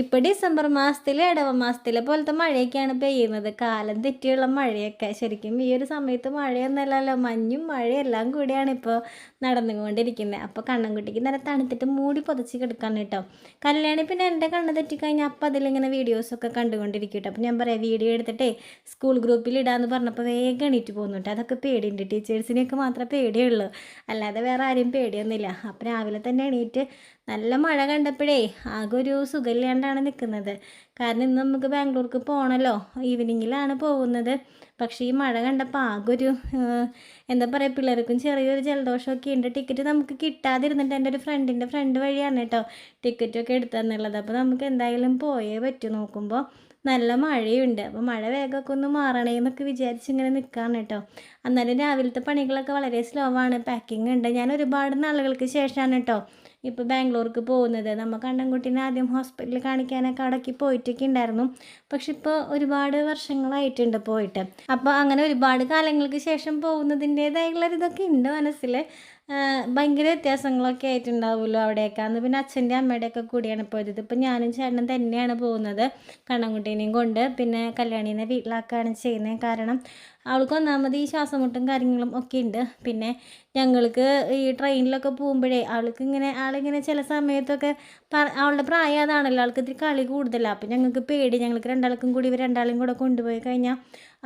ഇപ്പോൾ ഡിസംബർ മാസത്തിൽ ഇടവ മാസത്തിലെ പോലത്തെ മഴയൊക്കെയാണ് പെയ്യുന്നത്. കാലം തെറ്റിയുള്ള മഴയൊക്കെ. ശരിക്കും ഈ ഒരു സമയത്ത് മഴയൊന്നല്ലല്ലോ മഞ്ഞും മഴയും എല്ലാം കൂടിയാണ് ഇപ്പോൾ നടന്നുകൊണ്ടിരിക്കുന്നത് അപ്പോൾ കണ്ണൻകുട്ടിക്ക് നല്ല തണുത്തിട്ട് മൂടി പുതച്ച് കിടക്കാണ് കേട്ടോ. കല്യാണി പിന്നെ എന്റെ കണ്ണ് തെറ്റിക്കഴിഞ്ഞാൽ അപ്പോൾ അതിലിങ്ങനെ വീഡിയോസൊക്കെ കണ്ടുകൊണ്ടിരിക്കും കേട്ടോ. അപ്പോൾ ഞാൻ പറയാം വീഡിയോ എടുത്തിട്ടേ സ്കൂൾ ഗ്രൂപ്പിൽ ഇടാന്ന് പറഞ്ഞപ്പോൾ വേഗം എണീറ്റ് പോകുന്നു കേട്ടോ. അതൊക്കെ പേടിയുണ്ട്. ടീച്ചേഴ്സിനെയൊക്കെ മാത്രമേ പേടിയുള്ളൂ. അല്ലാതെ വേറെ ആരെയും പേടിയൊന്നുമില്ല. അപ്പോൾ രാവിലെ തന്നെ എണീറ്റ് നല്ല മഴ കണ്ടപ്പോഴേ ആകെ ഒരു സുഖമില്ലാണ്ടാണ് നിൽക്കുന്നത്. കാരണം ഇന്ന് നമുക്ക് ബാംഗ്ലൂർക്ക് പോകണമല്ലോ ഈവനിങ്ങിലാണ് പോകുന്നത്. പക്ഷേ ഈ മഴ കണ്ടപ്പോൾ ആകെ ഒരു എന്താ പറയുക പിള്ളേർക്കും ചെറിയൊരു ജലദോഷമൊക്കെ ഉണ്ട്. ടിക്കറ്റ് നമുക്ക് കിട്ടാതിരുന്നിട്ട് എന്റെ ഒരു ഫ്രണ്ടിന്റെ ഫ്രണ്ട് വഴിയാണ് കേട്ടോ ടിക്കറ്റൊക്കെ എടുത്തതെന്നുള്ളത്. അപ്പോൾ നമുക്ക് എന്തായാലും പോയേ പറ്റൂ നോക്കുമ്പോൾ. നല്ല മഴയുണ്ട്. അപ്പോൾ മഴ വേഗമൊക്കെ ഒന്ന് മാറണേ എന്നൊക്കെ വിചാരിച്ച് ഇങ്ങനെ നിൽക്കുകയാണ് കേട്ടോ. എന്നാലും രാവിലത്തെ പണികളൊക്കെ വളരെ സ്ലോ ആണ്. പാക്കിംഗ് ഉണ്ട്. ഞാൻ ഒരുപാട് നാളുകൾക്ക് ശേഷമാണ് കേട്ടോ ഇപ്പോൾ ബാംഗ്ലൂർക്ക് പോകുന്നത്. നമ്മൾ കണ്ണൻകുട്ടീനെ ആദ്യം ഹോസ്പിറ്റലിൽ കാണിക്കാനൊക്കെ അടക്കി പോയിട്ടൊക്കെ ഉണ്ടായിരുന്നു പക്ഷെ ഇപ്പോൾ ഒരുപാട് വർഷങ്ങളായിട്ടുണ്ട് പോയിട്ട്. അപ്പോൾ അങ്ങനെ ഒരുപാട് കാലങ്ങൾക്ക് ശേഷം പോകുന്നതിന്റേതായുള്ള ഇതൊക്കെ ഉണ്ട് മനസ്സിൽ ഭയങ്കര വ്യത്യാസങ്ങളൊക്കെ ആയിട്ടുണ്ടാവുമല്ലോ അവിടെയൊക്കെ. അന്ന് പിന്നെ അച്ഛന്റെ അമ്മയുടെയൊക്കെ കൂടിയാണ് പോയത്. ഇപ്പം ഞാനും ചേട്ടനും തന്നെയാണ് പോകുന്നത് കണ്ണൻകുട്ടീനെയും കൊണ്ട്. പിന്നെ കല്യാണീനെ വീട്ടിലാക്കുകയാണ് ചെയ്യുന്നത് കാരണം അവൾക്ക് ഒന്നാമത് ഈ ശ്വാസമുട്ടും കാര്യങ്ങളും ഒക്കെ ഉണ്ട് പിന്നെ ഞങ്ങൾക്ക് ഈ ട്രെയിനിലൊക്കെ പോകുമ്പോഴേ അവൾക്ക് ഇങ്ങനെ ആളിങ്ങനെ ചില സമയത്തൊക്കെ അവളുടെ പ്രായം അതാണല്ലോ. ആൾക്ക് ഇത്തിരി കളി കൂടുതലാണ് അപ്പം ഞങ്ങൾക്ക് പേടി. ഞങ്ങൾക്ക് രണ്ടാൾക്കും കൂടി ഇവർ രണ്ടാളും കൂടെ കൊണ്ടുപോയി കഴിഞ്ഞാൽ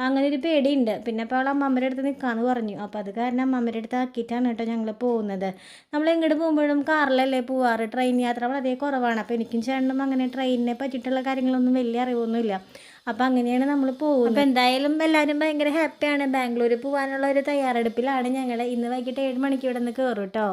അങ്ങനെ ഒരു പേടിയുണ്ട്. പിന്നെ അപ്പോൾ അവൾ അമ്മമ്മയുടെ അടുത്ത് നിൽക്കാമെന്ന് പറഞ്ഞു. അപ്പോൾ അത് കാരണം അമ്മമ്മയുടെ അടുത്ത് ആക്കിയിട്ടാണ് കേട്ടോ ഞങ്ങൾ പോകുന്നത്. നമ്മൾ എങ്ങോട്ട് പോകുമ്പോഴും കാറിലല്ലേ പോവാറ്? ട്രെയിൻ യാത്ര വളരെ കുറവാണ്. അപ്പോൾ എനിക്കും ചേട്ടനും അങ്ങനെ ട്രെയിനിനെ പറ്റിയിട്ടുള്ള കാര്യങ്ങളൊന്നും വലിയ അറിവൊന്നുമില്ല. അപ്പം അങ്ങനെയാണ് നമ്മൾ പോകുന്നത്. അപ്പം എന്തായാലും എല്ലാവരും ഭയങ്കര ഹാപ്പിയാണ് ബാംഗ്ലൂർ പോകാനുള്ള ഒരു തയ്യാറെടുപ്പിലാണ് ഞങ്ങൾ ഇന്ന് വൈകിട്ട് ഏഴ് മണിക്ക് ഇവിടെ നിന്ന് കയറും കേട്ടോ